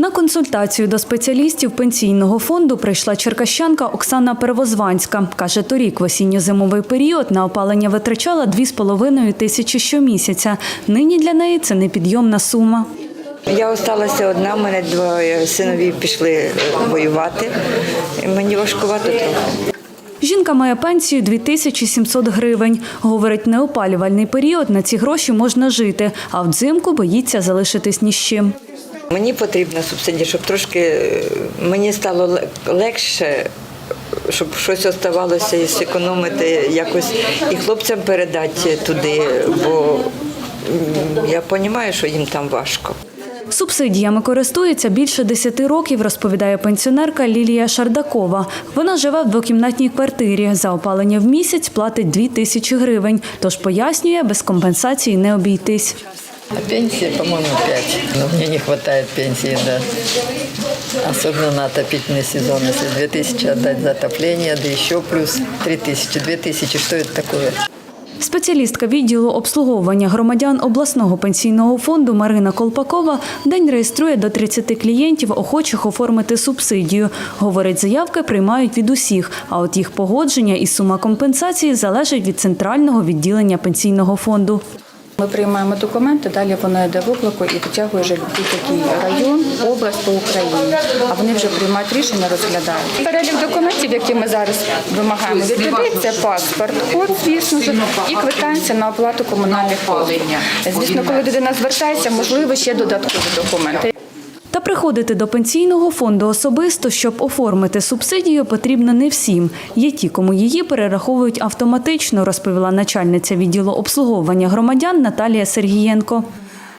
На консультацію до спеціалістів пенсійного фонду прийшла черкащанка Оксана Перевозванська. Каже, торік в осінньо-зимовий період на опалення витрачала 2,5 тисячі щомісяця. Нині для неї це непідйомна сума. Я осталася одна, мене двоє синові пішли е, воювати. І Мені важкувато трохи. Жінка має пенсію 2700 гривень. Говорить, неопалювальний період на ці гроші можна жити, а взимку боїться залишитись ні з чим. Мені потрібна субсидія, щоб трошки е, мені стало легше, щоб щось оставалося і зекономити якось і хлопцям передати туди, бо я розумію, що їм там важко. Субсидіями користується більше 10 років, розповідає пенсіонерка Лілія Шардакова. Вона живе в двокімнатній квартирі. За опалення в місяць платить 2 тисячі гривень. Тож пояснює, без компенсації не обійтись. А пенсия, по-моему, 5. Но мне не хватает пенсии, да. Особенно на отопительный сезон. Если 2000 отдать за отопление, да еще плюс 3000. 2000, что это такое? Спеціалістка відділу обслуговування громадян обласного пенсійного фонду Марина Колпакова день реєструє до 30 клієнтів, охочих оформити субсидію. Говорить, заявки приймають від усіх, а от їх погодження і сума компенсації залежить від центрального відділення пенсійного фонду. Ми приймаємо документи, далі воно йде в облаку і витягує вже будь-який район, область по Україні. А вони вже приймають рішення, розглядають. Перелік документів, які ми зараз вимагаємо від людей, це паспорт, код, звісно і квитанція на оплату комунальних послуг. Звісно, коли людина звертається, можливо, ще додаткові документи. Приходити до пенсійного фонду особисто, щоб оформити субсидію, потрібно не всім. Є ті, кому її перераховують автоматично, розповіла начальниця відділу обслуговування громадян Наталія Сергієнко.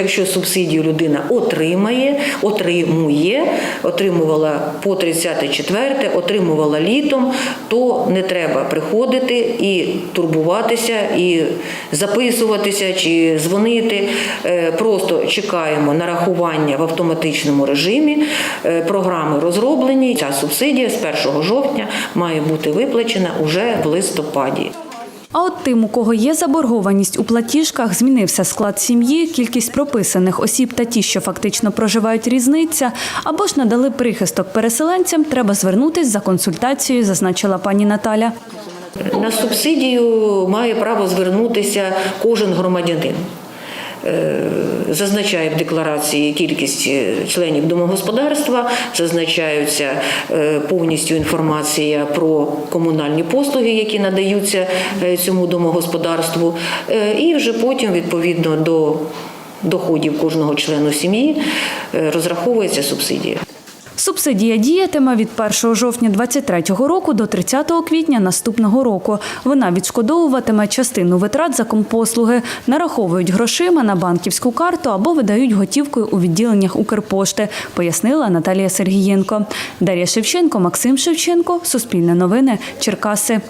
Якщо субсидію людина отримає, отримує, отримувала по 34, отримувала літом, то не треба приходити і турбуватися, і записуватися чи дзвонити. Е, Просто чекаємо нарахування в автоматичному режимі. Е, Програми розроблені. Ця субсидія з 1 жовтня має бути виплачена уже в листопаді. А от тим, у кого є заборгованість у платіжках, змінився склад сім'ї, кількість прописаних осіб та ті, що фактично проживають різниця, або ж надали прихисток переселенцям, треба звернутись за консультацією, зазначила пані Наталя. На субсидію має право звернутися кожен громадянин. Е, Зазначає в декларації кількість е, членів домогосподарства, зазначаються е, повністю інформація про комунальні послуги, які надаються цьому домогосподарству, і вже потім відповідно до доходів кожного члену сім'ї розраховується субсидія. Субсидія діятиме від 1 жовтня 2023 року до 30 квітня наступного року. Вона відшкодовуватиме частину витрат за компослуги, нараховують грошима на банківську карту або видають готівкою у відділеннях Укрпошти, пояснила Наталія Сергієнко. Дар'я Шевченко, Максим Шевченко, Суспільне новини, Черкаси.